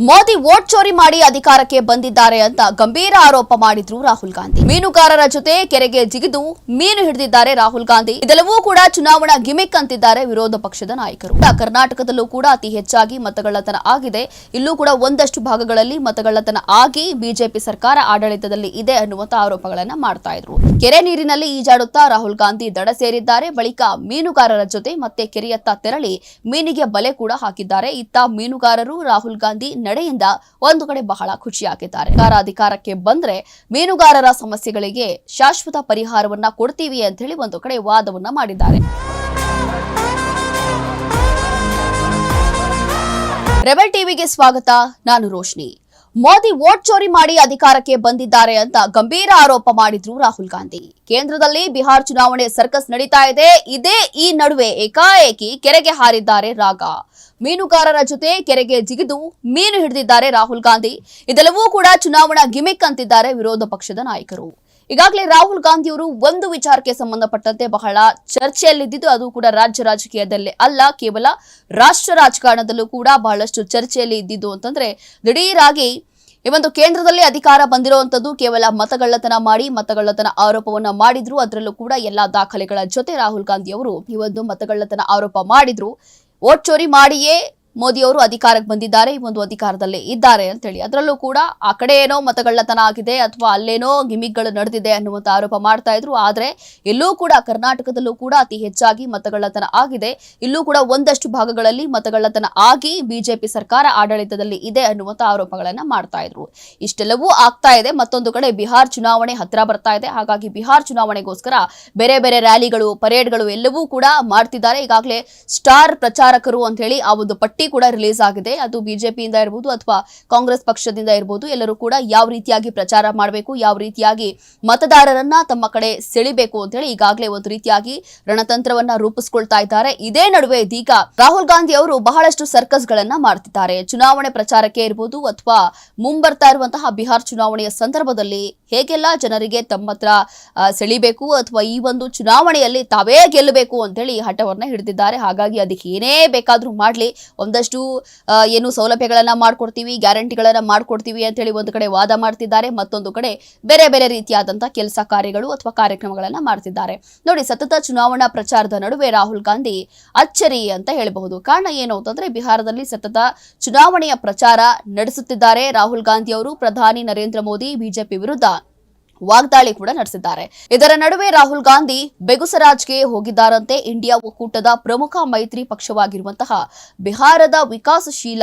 Modi vote ಚೋರಿ ಮಾಡಿ ಅಧಿಕಾರಕ್ಕೆ ಬಂದಿದ್ದಾರೆ ಅಂತ ಗಂಭೀರ ಆರೋಪ ಮಾಡಿದ್ರು ರಾಹುಲ್ ಗಾಂಧಿ. ಮೀನುಗಾರರ ಜೊತೆ ಕೆರೆಗೆ ಜಿಗಿದು ಮೀನು ಹಿಡಿದಿದ್ದಾರೆ ರಾಹುಲ್ ಗಾಂಧಿ. ಇದೆಲ್ಲವೂ ಕೂಡ ಚುನಾವಣಾ ಗಿಮಿಕ್ ಅಂತಿದ್ದಾರೆ ವಿರೋಧ ಪಕ್ಷದ ನಾಯಕರು. ಕರ್ನಾಟಕದಲ್ಲೂ ಕೂಡ ಅತಿ ಹೆಚ್ಚಾಗಿ ಮತಗಳ್ಳತನ ಆಗಿದೆ. ಇಲ್ಲೂ ಕೂಡ ಒಂದಷ್ಟು ಭಾಗಗಳಲ್ಲಿ ಮತಗಳ್ಳತನ ಆಗಿ ಬಿಜೆಪಿ ಸರ್ಕಾರ ಆಡಳಿತದಲ್ಲಿ ಇದೆ ಅನ್ನುವಂತ ಆರೋಪಗಳನ್ನ ಮಾಡ್ತಾ ಇದ್ರು. ಕೆರೆ ನೀರಿನಲ್ಲಿ ಈಜಾಡುತ್ತಾ ರಾಹುಲ್ ಗಾಂಧಿ ದಡ ಸೇರಿದ್ದಾರೆ. ಬಳಿಕ ಮೀನುಗಾರರ ಜೊತೆ ಮತ್ತೆ ಕೆರೆಯತ್ತ ತೆರಳಿ ಮೀನಿಗೆ ಬಲೆ ಕೂಡ ಹಾಕಿದ್ದಾರೆ. ಇತ್ತ ಮೀನುಗಾರರು ರಾಹುಲ್ ಗಾಂಧಿ ನಡೆಯಿಂದ ಒಂದು ಕಡೆ ಬಹಳ ಖುಷಿಯಾಗಿದ್ದಾರೆ ಸರ್ಕಾರ ಅಧಿಕಾರಕ್ಕೆ ಬಂದ್ರೆ ಮೀನುಗಾರರ ಸಮಸ್ಯೆಗಳಿಗೆ ಶಾಶ್ವತ ಪರಿಹಾರವನ್ನ ಕೊಡ್ತೀವಿ ಅಂತ ಹೇಳಿ ಒಂದು ಕಡೆ ವಾದವನ್ನ ಮಾಡಿದ್ದಾರೆ. ರೆಬಲ್ ಟಿವಿಗೆ ಸ್ವಾಗತ. ನಾನು ರೋಶ್ನಿ. ಮೋದಿ ವೋಟ್ ಚೋರಿ ಮಾಡಿ ಅಧಿಕಾರಕ್ಕೆ ಬಂದಿದ್ದಾರೆ ಅಂತ ಗಂಭೀರ ಆರೋಪ ಮಾಡಿದ್ರು ರಾಹುಲ್ ಗಾಂಧಿ. ಕೇಂದ್ರದಲ್ಲಿ ಬಿಹಾರ್ ಚುನಾವಣೆ ಸರ್ಕಸ್ ನಡೀತಾ ಇದೆ. ಇದೇ ಈ ನಡುವೆ ಏಕಾಏಕಿ ಕೆರೆಗೆ ಹಾರಿದ್ದಾರೆ ರಾಗ. ಮೀನುಗಾರರ ಜೊತೆ ಕೆರೆಗೆ ಜಿಗಿದು ಮೀನು ಹಿಡಿದಿದ್ದಾರೆ ರಾಹುಲ್ ಗಾಂಧಿ. ಇದೆಲ್ಲವೂ ಕೂಡ ಚುನಾವಣಾ ಗಿಮಿಕ್ ಅಂತಿದ್ದಾರೆ ವಿರೋಧ ಪಕ್ಷದ ನಾಯಕರು. ಈಗಾಗಲೇ ರಾಹುಲ್ ಗಾಂಧಿ ಅವರು ಒಂದು ವಿಚಾರಕ್ಕೆ ಸಂಬಂಧಪಟ್ಟಂತೆ ಬಹಳ ಚರ್ಚೆಯಲ್ಲಿದ್ದು ಅದು ಕೂಡ ರಾಜ್ಯ ರಾಜಕೀಯದಲ್ಲೇ ಅಲ್ಲ, ಕೇವಲ ರಾಷ್ಟ್ರ ರಾಜಕಾರಣದಲ್ಲೂ ಕೂಡ ಬಹಳಷ್ಟು ಚರ್ಚೆಯಲ್ಲಿ ಇದ್ದಿದ್ದು ಅಂತಂದ್ರೆ, ದಿಢೀರಾಗಿ ಈ ಒಂದು ಕೇಂದ್ರದಲ್ಲಿ ಅಧಿಕಾರ ಬಂದಿರುವಂತದ್ದು ಕೇವಲ ಮತಗಳ್ಳತನ ಮಾಡಿ, ಮತಗಳ್ಳತನ ಆರೋಪವನ್ನ ಮಾಡಿದ್ರು, ಅದರಲ್ಲೂ ಕೂಡ ಎಲ್ಲಾ ದಾಖಲೆಗಳ ಜೊತೆ ರಾಹುಲ್ ಗಾಂಧಿ ಅವರು ಈ ಒಂದು ಮತಗಳ್ಳತನ ಆರೋಪ ಮಾಡಿದ್ರು. ಓಟ್ ಚೋರಿ ಮಾಡಿಯೇ ಮೋದಿ ಅವರು ಅಧಿಕಾರಕ್ಕೆ ಬಂದಿದ್ದಾರೆ, ಈ ಒಂದು ಅಧಿಕಾರದಲ್ಲಿ ಇದ್ದಾರೆ ಅಂತ ಹೇಳಿ ಅದರಲ್ಲೂ ಕೂಡ ಆ ಕಡೆ ಏನೋ ಮತಗಳ್ಳತನ ಆಗಿದೆ ಅಥವಾ ಅಲ್ಲೇನೋ ಗಿಮಿಕ್ಗಳು ನಡೆದಿದೆ ಅನ್ನುವಂತ ಆರೋಪ ಮಾಡ್ತಾ ಇದ್ರು. ಆದರೆ ಎಲ್ಲೂ ಕೂಡ ಕರ್ನಾಟಕದಲ್ಲೂ ಕೂಡ ಅತಿ ಹೆಚ್ಚಾಗಿ ಮತಗಳ್ಳತನ ಆಗಿದೆ. ಇಲ್ಲೂ ಕೂಡ ಒಂದಷ್ಟು ಭಾಗಗಳಲ್ಲಿ ಮತಗಳ್ಳತನ ಆಗಿ ಬಿಜೆಪಿ ಸರ್ಕಾರ ಆಡಳಿತದಲ್ಲಿ ಇದೆ ಅನ್ನುವಂತ ಆರೋಪಗಳನ್ನ ಮಾಡ್ತಾ ಇದ್ರು. ಇಷ್ಟೆಲ್ಲವೂ ಆಗ್ತಾ ಇದೆ. ಮತ್ತೊಂದು ಕಡೆ ಬಿಹಾರ್ ಚುನಾವಣೆ ಹತ್ರ ಬರ್ತಾ ಇದೆ. ಹಾಗಾಗಿ ಬಿಹಾರ್ ಚುನಾವಣೆಗೋಸ್ಕರ ಬೇರೆ ಬೇರೆ ರ್ಯಾಲಿಗಳು, ಪರೇಡ್ಗಳು ಎಲ್ಲವೂ ಕೂಡ ಮಾಡ್ತಿದ್ದಾರೆ. ಈಗಾಗಲೇ ಸ್ಟಾರ್ ಪ್ರಚಾರಕರು ಅಂತ ಹೇಳಿ ಆ ಒಂದು ಪಟ್ಟಿ ಕೂಡ ರಿಲೀಸ್ ಆಗಿದೆ. ಅದು ಬಿಜೆಪಿಯಿಂದ ಇರಬಹುದು ಅಥವಾ ಕಾಂಗ್ರೆಸ್ ಪಕ್ಷದಿಂದ ಇರಬಹುದು ಎಲ್ಲರೂ ಕೂಡ ಯಾವ ರೀತಿಯಾಗಿ ಪ್ರಚಾರ ಮಾಡಬೇಕು, ಯಾವ ರೀತಿಯಾಗಿ ಮತದಾರರನ್ನ ತಮ್ಮ ಕಡೆ ಸೆಳಿಬೇಕು ಅಂತ ಹೇಳಿ ಈಗಾಗಲೇ ಒಂದು ರೀತಿಯಾಗಿ ರಣತಂತ್ರವನ್ನ ರೂಪಿಸಿಕೊಳ್ತಾ ಇದ್ದಾರೆ. ಇದೇ ನಡುವೆ ಇದೀಗ ರಾಹುಲ್ ಗಾಂಧಿ ಅವರು ಬಹಳಷ್ಟು ಸರ್ಕಸ್ ಗಳನ್ನ ಮಾಡ್ತಿದ್ದಾರೆ. ಚುನಾವಣೆ ಪ್ರಚಾರಕ್ಕೆ ಇರಬಹುದು ಅಥವಾ ಮುಂಬರ್ತಾ ಇರುವಂತಹ ಬಿಹಾರ್ ಚುನಾವಣೆಯ ಸಂದರ್ಭದಲ್ಲಿ ಹೇಗೆಲ್ಲ ಜನರಿಗೆ ತಮ್ಮ ಹತ್ರ ಸೆಳಿಬೇಕು ಅಥವಾ ಈ ಒಂದು ಚುನಾವಣೆಯಲ್ಲಿ ತಾವೇ ಗೆಲ್ಲಬೇಕು ಅಂತ ಹೇಳಿ ಹಠವನ್ನ ಹಿಡಿದಿದ್ದಾರೆ. ಹಾಗಾಗಿ ಅದಕ್ಕೆ ಏನೇ ಬೇಕಾದ್ರೂ ಮಾಡ್ಲಿ. ಒಂದಷ್ಟು ಏನು ಸೌಲಭ್ಯಗಳನ್ನ ಮಾಡ್ಕೊಡ್ತೀವಿ, ಗ್ಯಾರಂಟಿಗಳನ್ನ ಮಾಡ್ಕೊಡ್ತೀವಿ ಅಂತೇಳಿ ಒಂದು ಕಡೆ ವಾದ ಮಾಡ್ತಿದ್ದಾರೆ, ಮತ್ತೊಂದು ಕಡೆ ಬೇರೆ ಬೇರೆ ರೀತಿಯಾದಂತಹ ಕೆಲಸ ಕಾರ್ಯಗಳು ಅಥವಾ ಕಾರ್ಯಕ್ರಮಗಳನ್ನ ಮಾಡ್ತಿದ್ದಾರೆ. ನೋಡಿ, ಸತತ ಚುನಾವಣಾ ಪ್ರಚಾರದ ನಡುವೆ ರಾಹುಲ್ ಗಾಂಧಿ ಅಚ್ಚರಿ ಅಂತ ಹೇಳಬಹುದು. ಕಾರಣ ಏನು ಅಂತಂದ್ರೆ, ಬಿಹಾರದಲ್ಲಿ ಸತತ ಚುನಾವಣೆಯ ಪ್ರಚಾರ ನಡೆಸುತ್ತಿದ್ದಾರೆ ರಾಹುಲ್ ಗಾಂಧಿ ಅವರು, ಪ್ರಧಾನಿ ನರೇಂದ್ರ ಮೋದಿ, ಬಿಜೆಪಿ ವಿರುದ್ಧ. ವಾಗ್ದಾಳಿ ಕೂಡ ನಡೆಸಿದ್ದಾರೆ. ಇದರ ನಡುವೆ ರಾಹುಲ್ ಗಾಂಧಿ ಬೆಗುಸರಾಜ್ಗೆ ಹೋಗಿದ್ದಾರಂತೆ. ಇಂಡಿಯಾ ಒಕ್ಕೂಟದ ಪ್ರಮುಖ ಮೈತ್ರಿ ಪಕ್ಷವಾಗಿರುವಂತಹ ಬಿಹಾರದ ವಿಕಾಸಶೀಲ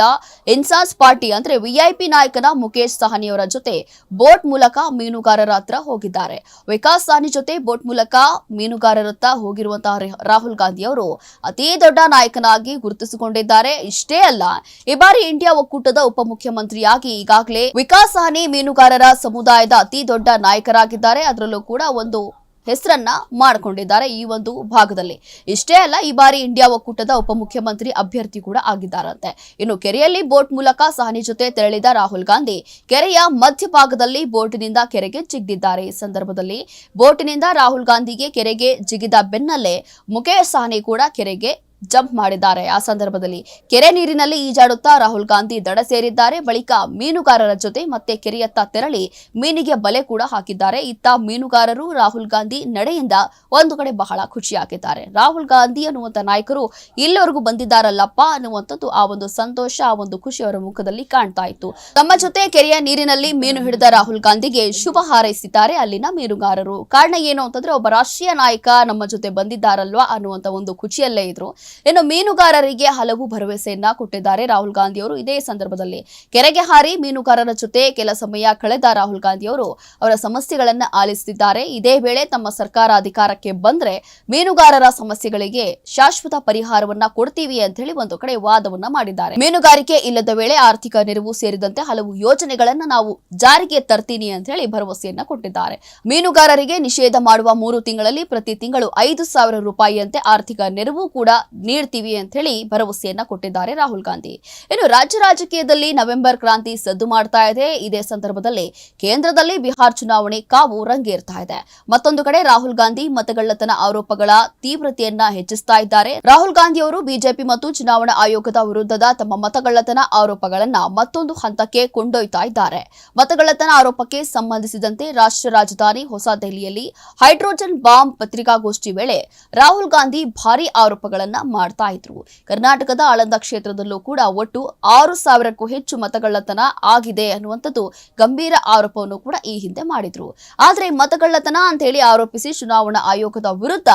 ಇನ್ಸಾಸ್ ಪಾರ್ಟಿ ಅಂದ್ರೆ ವಿಐಪಿ ನಾಯಕನ ಮುಖೇಶ್ ಸಹನಿಯವರ ಜೊತೆ ಬೋಟ್ ಮೂಲಕ ಮೀನುಗಾರರ ಹತ್ರ ಹೋಗಿದ್ದಾರೆ. ವಿಕಾಸ್ ಸಾಹನಿ ಜೊತೆ ಬೋಟ್ ಮೂಲಕ ಮೀನುಗಾರರತ್ತ ಹೋಗಿರುವಂತಹ ರಾಹುಲ್ ಗಾಂಧಿ ಅವರು ಅತೀ ದೊಡ್ಡ ನಾಯಕನಾಗಿ ಗುರುತಿಸಿಕೊಂಡಿದ್ದಾರೆ. ಇಷ್ಟೇ ಅಲ್ಲ, ಈ ಬಾರಿ ಇಂಡಿಯಾ ಒಕ್ಕೂಟದ ಉಪಮುಖ್ಯಮಂತ್ರಿಯಾಗಿ ಈಗಾಗಲೇ ವಿಕಾಸ್ ಸಹನಿ ಮೀನುಗಾರರ ಸಮುದಾಯದ ಅತಿ ದೊಡ್ಡ ನಾಯಕರಾಗಿದ್ದಾರೆ. ಅದರಲ್ಲೂ ಕೂಡ ಒಂದು ಹೆಸರನ್ನ ಮಾಡಿಕೊಂಡಿದ್ದಾರೆ ಈ ಒಂದು ಭಾಗದಲ್ಲಿ. ಇಷ್ಟೇ ಅಲ್ಲ, ಈ ಬಾರಿ ಇಂಡಿಯಾ ಒಕ್ಕೂಟದ ಉಪಮುಖ್ಯಮಂತ್ರಿ ಅಭ್ಯರ್ಥಿ ಕೂಡ ಆಗಿದ್ದಾರಂತೆ. ಇನ್ನು ಕೆರೆಯಲ್ಲಿ ಬೋಟ್ ಮೂಲಕ ಸಹನಿ ಜೊತೆ ತೆರಳಿದ ರಾಹುಲ್ ಗಾಂಧಿ ಕೆರೆಯ ಮಧ್ಯಭಾಗದಲ್ಲಿ ಬೋಟಿನಿಂದ ಕೆರೆಗೆ ಜಿಗಿದಿದ್ದಾರೆ. ಈ ಸಂದರ್ಭದಲ್ಲಿ ಬೋಟಿನಿಂದ ರಾಹುಲ್ ಗಾಂಧಿಗೆ ಕೆರೆಗೆ ಜಿಗಿದ ಬೆನ್ನಲ್ಲೇ ಮುಖೇಶ್ ಸಹನಿ ಕೂಡ ಕೆರೆಗೆ ಜಂಪ್ ಮಾಡಿದ್ದಾರೆ. ಆ ಸಂದರ್ಭದಲ್ಲಿ ಕೆರೆ ನೀರಿನಲ್ಲಿ ಈಜಾಡುತ್ತಾ ರಾಹುಲ್ ಗಾಂಧಿ ದಡ ಸೇರಿದ್ದಾರೆ. ಬಳಿಕ ಮೀನುಗಾರರ ಜೊತೆ ಮತ್ತೆ ಕೆರೆಯತ್ತ ತೆರಳಿ ಮೀನಿಗೆ ಬಲೆ ಕೂಡ ಹಾಕಿದ್ದಾರೆ. ಇತ್ತ ಮೀನುಗಾರರು ರಾಹುಲ್ ಗಾಂಧಿ ನಡೆಯಿಂದ ಒಂದು ಕಡೆ ಬಹಳ ಖುಷಿಯಾಗಿದ್ದಾರೆ ರಾಹುಲ್ ಗಾಂಧಿ ಅನ್ನುವಂಥ ನಾಯಕರು ಇಲ್ಲಿವರೆಗೂ ಬಂದಿದ್ದಾರಲ್ಲಪ್ಪ ಅನ್ನುವಂಥದ್ದು ಆ ಒಂದು ಸಂತೋಷ, ಆ ಒಂದು ಖುಷಿ ಅವರ ಮುಖದಲ್ಲಿ ಕಾಣ್ತಾ ಇತ್ತು. ತಮ್ಮ ಜೊತೆ ಕೆರೆಯ ನೀರಿನಲ್ಲಿ ಮೀನು ಹಿಡಿದ ರಾಹುಲ್ ಗಾಂಧಿಗೆ ಶುಭ ಹಾರೈಸಿದ್ದಾರೆ. ಅಲ್ಲಿನ ಮೀನುಗಾರರು ಕಾರಣ ಏನು ಅಂತಂದ್ರೆ, ಒಬ್ಬ ರಾಷ್ಟ್ರೀಯ ನಾಯಕ ನಮ್ಮ ಜೊತೆ ಬಂದಿದ್ದಾರಲ್ವಾ ಅನ್ನುವಂತ ಒಂದು ಖುಷಿಯಲ್ಲೇ ಇದ್ರು. ಇನ್ನು ಮೀನುಗಾರರಿಗೆ ಹಲವು ಭರವಸೆಯನ್ನ ಕೊಟ್ಟಿದ್ದಾರೆ ರಾಹುಲ್ ಗಾಂಧಿ ಅವರು ಇದೇ ಸಂದರ್ಭದಲ್ಲಿ ಕೆರೆಗೆ ಹಾರಿ ಮೀನುಗಾರರ ಜೊತೆ ಕೆಲ ಸಮಯ ಕಳೆದ ರಾಹುಲ್ ಗಾಂಧಿ ಅವರು ಅವರ ಸಮಸ್ಯೆಗಳನ್ನ ಆಲಿಸುತ್ತಿದ್ದಾರೆ ಇದೇ ವೇಳೆ ತಮ್ಮ ಸರ್ಕಾರ ಅಧಿಕಾರಕ್ಕೆ ಬಂದ್ರೆ ಮೀನುಗಾರರ ಸಮಸ್ಯೆಗಳಿಗೆ ಶಾಶ್ವತ ಪರಿಹಾರವನ್ನ ಕೊಡ್ತೀವಿ ಅಂತ ಹೇಳಿ ಒಂದು ಕಡೆ ವಾದವನ್ನ ಮಾಡಿದ್ದಾರೆ. ಮೀನುಗಾರಿಕೆ ಇಲ್ಲದ ವೇಳೆ ಆರ್ಥಿಕ ನೆರವು ಸೇರಿದಂತೆ ಹಲವು ಯೋಜನೆಗಳನ್ನ ನಾವು ಜಾರಿಗೆ ತರ್ತೀನಿ ಅಂತ ಹೇಳಿ ಭರವಸೆಯನ್ನ ಕೊಟ್ಟಿದ್ದಾರೆ. ಮೀನುಗಾರರಿಗೆ ನಿಷೇಧ ಮಾಡುವ ಮೂರು ತಿಂಗಳಲ್ಲಿ ಪ್ರತಿ ತಿಂಗಳು ಐದು ಸಾವಿರ ರೂಪಾಯಿಯಂತೆ ಆರ್ಥಿಕ ನೆರವು ಕೂಡ ನೀಡ್ತೀವಿ ಅಂತ ಹೇಳಿ ಭರವಸೆಯನ್ನ ಕೊಟ್ಟಿದ್ದಾರೆ ರಾಹುಲ್ ಗಾಂಧಿ. ಇನ್ನು ರಾಜ್ಯ ರಾಜಕೀಯದಲ್ಲಿ ನವೆಂಬರ್ ಕ್ರಾಂತಿ ಸದ್ದು ಮಾಡ್ತಾ ಇದೆ. ಇದೇ ಸಂದರ್ಭದಲ್ಲಿ ಕೇಂದ್ರದಲ್ಲಿ ಬಿಹಾರ್ ಚುನಾವಣೆ ಕಾವು ರಂಗೇರ್ತಾ ಇದೆ. ಮತ್ತೊಂದು ಕಡೆ ರಾಹುಲ್ ಗಾಂಧಿ ಮತಗಳ್ಳತನ ಆರೋಪಗಳ ತೀವ್ರತೆಯನ್ನ ಹೆಚ್ಚಿಸ್ತಾ ಇದ್ದಾರೆ. ರಾಹುಲ್ ಗಾಂಧಿ ಅವರು ಬಿಜೆಪಿ ಮತ್ತು ಚುನಾವಣಾ ಆಯೋಗದ ವಿರುದ್ಧದ ತಮ್ಮ ಮತಗಳ್ಳತನ ಆರೋಪಗಳನ್ನ ಮತ್ತೊಂದು ಹಂತಕ್ಕೆ ಕೊಂಡೊಯ್ತಾ ಇದ್ದಾರೆ. ಮತಗಳ್ಳತನ ಆರೋಪಕ್ಕೆ ಸಂಬಂಧಿಸಿದಂತೆ ರಾಷ್ಟ್ರ ರಾಜಧಾನಿ ಹೊಸ ದೆಹಲಿಯಲ್ಲಿ ಹೈಡ್ರೋಜನ್ ಬಾಂಬ್ ಪತ್ರಿಕಾಗೋಷ್ಠಿ ವೇಳೆ ರಾಹುಲ್ ಗಾಂಧಿ ಭಾರಿ ಆರೋಪಗಳನ್ನ ಮಾಡ್ತಾ ಇದ್ರು. ಕರ್ನಾಟಕದ ಆಳಂದ ಕ್ಷೇತ್ರದಲ್ಲೂ ಕೂಡ ಒಟ್ಟು ಆರು ಸಾವಿರಕ್ಕೂ ಹೆಚ್ಚು ಮತಗಳ್ಳತನ ಆಗಿದೆ ಅನ್ನುವಂಥದ್ದು ಗಂಭೀರ ಆರೋಪವನ್ನು ಕೂಡ ಈ ಹಿಂದೆ ಮಾಡಿದ್ರು. ಆದ್ರೆ ಮತಗಳ್ಳತನ ಅಂತ ಹೇಳಿ ಆರೋಪಿಸಿ ಚುನಾವಣಾ ಆಯೋಗದ ವಿರುದ್ಧ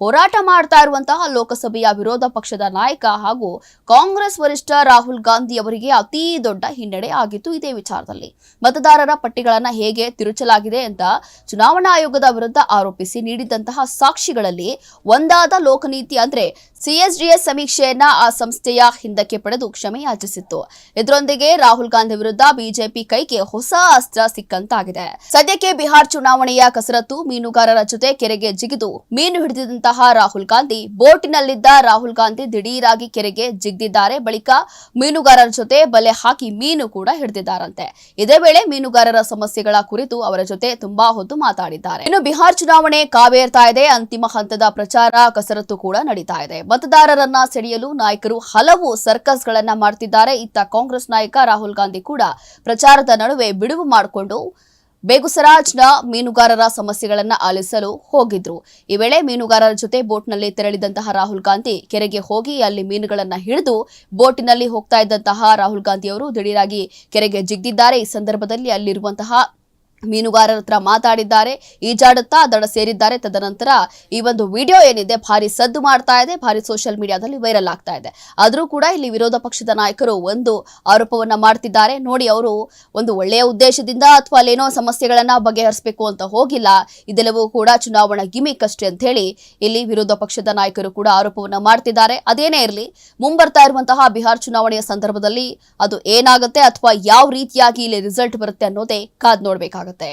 ಹೋರಾಟ ಮಾಡ್ತಾ ಇರುವಂತಹ ಲೋಕಸಭೆಯ ವಿರೋಧ ಪಕ್ಷದ ನಾಯಕ ಹಾಗೂ ಕಾಂಗ್ರೆಸ್ ವರಿಷ್ಠ ರಾಹುಲ್ ಗಾಂಧಿ ಅವರಿಗೆ ಅತಿ ದೊಡ್ಡ ಹಿನ್ನಡೆ ಆಗಿತ್ತು ಇದೇ ವಿಚಾರದಲ್ಲಿ. ಮತದಾರರ ಪಟ್ಟಿಗಳನ್ನ ಹೇಗೆ ತಿರುಚಲಾಗಿದೆ ಅಂತ ಚುನಾವಣಾ ಆಯೋಗದ ವಿರುದ್ಧ ಆರೋಪಿಸಿ ನೀಡಿದಂತಹ ಸಾಕ್ಷಿಗಳಲ್ಲಿ ಒಂದಾದ ಲೋಕನೀತಿ ಅಂದ್ರೆ ಸಿಎಸ್ಡಿಎಸ್ ಸಮೀಕ್ಷೆಯನ್ನ ಆ ಸಂಸ್ಥೆಯ ಹಿಂದಕ್ಕೆ ಪಡೆದು ಕ್ಷಮೆ ಯಾಚಿಸಿತ್ತು ಇದರೊಂದಿಗೆ ರಾಹುಲ್ ಗಾಂಧಿ ವಿರುದ್ಧ ಬಿಜೆಪಿ ಕೈಗೆ ಹೊಸ ಅಸ್ತ್ರ ಸಿಕ್ಕಂತಾಗಿದೆ. ಸದ್ಯಕ್ಕೆ ಬಿಹಾರ್ ಚುನಾವಣೆಯ ಕಸರತ್ತು ಮೀನುಗಾರರ ಜೊತೆ ಕೆರೆಗೆ ಜಿಗಿದು ಮೀನು ಹಿಡಿದಿದ್ದಂತಹ ರಾಹುಲ್ ಗಾಂಧಿ ಬೋಟಿನಲ್ಲಿದ್ದ ರಾಹುಲ್ ಗಾಂಧಿ ದಿಢೀರಾಗಿ ಕೆರೆಗೆ ಜಿಗ್ದಿದ್ದಾರೆ. ಬಳಿಕ ಮೀನುಗಾರರ ಜೊತೆ ಬಲೆ ಹಾಕಿ ಮೀನು ಕೂಡ ಹಿಡಿದಿದ್ದಾರಂತೆ. ಇದೇ ವೇಳೆ ಮೀನುಗಾರರ ಸಮಸ್ಯೆಗಳ ಕುರಿತು ಅವರ ಜೊತೆ ತುಂಬಾ ಹೊತ್ತು ಮಾತಾಡಿದ್ದಾರೆ. ಇನ್ನು ಬಿಹಾರ್ ಚುನಾವಣೆ ಕಾವೇರ್ತಾ ಇದೆ. ಅಂತಿಮ ಹಂತದ ಪ್ರಚಾರ, ಕಸರತ್ತು ಕೂಡ ನಡೀತಾ ಇದೆ. ಮತದಾರರನ್ನ ಸೆಳೆಯಲು ನಾಯಕರು ಹಲವು ಸರ್ಕಸ್ಗಳನ್ನ ಮಾಡ್ತಿದ್ದಾರೆ. ಇತ್ತ ಕಾಂಗ್ರೆಸ್ ನಾಯಕ ರಾಹುಲ್ ಗಾಂಧಿ ಕೂಡ ಪ್ರಚಾರದ ನಡುವೆ ಬಿಡುವು ಮಾಡಿಕೊಂಡು ಬೇಗುಸರಾಜ್ನ ಮೀನುಗಾರರ ಸಮಸ್ಯೆಗಳನ್ನು ಆಲಿಸಲು ಹೋಗಿದ್ರು. ಈ ವೇಳೆ ಮೀನುಗಾರರ ಜೊತೆ ಬೋಟ್ನಲ್ಲಿ ತೆರಳಿದಂತಹ ರಾಹುಲ್ ಗಾಂಧಿ ಕೆರೆಗೆ ಹೋಗಿ ಅಲ್ಲಿ ಮೀನುಗಳನ್ನು ಹಿಡಿದು ಬೋಟಿನಲ್ಲಿ ಹೋಗ್ತಾ ಇದ್ದಂತಹ ರಾಹುಲ್ ಗಾಂಧಿ ಅವರು ದಿಢೀರಾಗಿ ಕೆರೆಗೆ ಜಿಗ್ದಿದ್ದಾರೆ. ಈ ಸಂದರ್ಭದಲ್ಲಿ ಅಲ್ಲಿರುವಂತಹ ಮೀನುಗಾರರ ಹತ್ರ ಮಾತಾಡಿದ್ದಾರೆ, ಈಜಾಡುತ್ತಾ ದಡ ಸೇರಿದ್ದಾರೆ. ತದನಂತರ ಈ ಒಂದು ವಿಡಿಯೋ ಏನಿದೆ, ಭಾರಿ ಸದ್ದು ಮಾಡ್ತಾ ಇದೆ, ಭಾರಿ ಸೋಷಿಯಲ್ ಮೀಡಿಯಾದಲ್ಲಿ ವೈರಲ್ ಆಗ್ತಾ ಇದೆ. ಆದರೂ ಕೂಡ ಇಲ್ಲಿ ವಿರೋಧ ಪಕ್ಷದ ನಾಯಕರು ಒಂದು ಆರೋಪವನ್ನ ಮಾಡ್ತಿದ್ದಾರೆ. ನೋಡಿ, ಅವರು ಒಂದು ಒಳ್ಳೆಯ ಉದ್ದೇಶದಿಂದ ಅಥವಾ ಅಲ್ಲೇನೋ ಸಮಸ್ಯೆಗಳನ್ನ ಬಗೆಹರಿಸಬೇಕು ಅಂತ ಹೋಗಿಲ್ಲ. ಇದೆಲ್ಲವೂ ಕೂಡ ಚುನಾವಣಾ ಗಿಮಿಕ್ ಅಷ್ಟೇ ಅಂತ ಹೇಳಿ ಇಲ್ಲಿ ವಿರೋಧ ಪಕ್ಷದ ನಾಯಕರು ಕೂಡ ಆರೋಪವನ್ನ ಮಾಡ್ತಿದ್ದಾರೆ. ಅದೇನೇ ಇರಲಿ, ಮುಂಬರ್ತಾ ಇರುವಂತಹ ಬಿಹಾರ್ ಚುನಾವಣೆಯ ಸಂದರ್ಭದಲ್ಲಿ ಅದು ಏನಾಗುತ್ತೆ ಅಥವಾ ಯಾವ ರೀತಿಯಾಗಿ ಇಲ್ಲಿ ರಿಸಲ್ಟ್ ಬರುತ್ತೆ ಅನ್ನೋದೇ ಕಾದ್ ನೋಡ್ಬೇಕಾಗತ್ತೆ. ಆಗುತ್ತೆ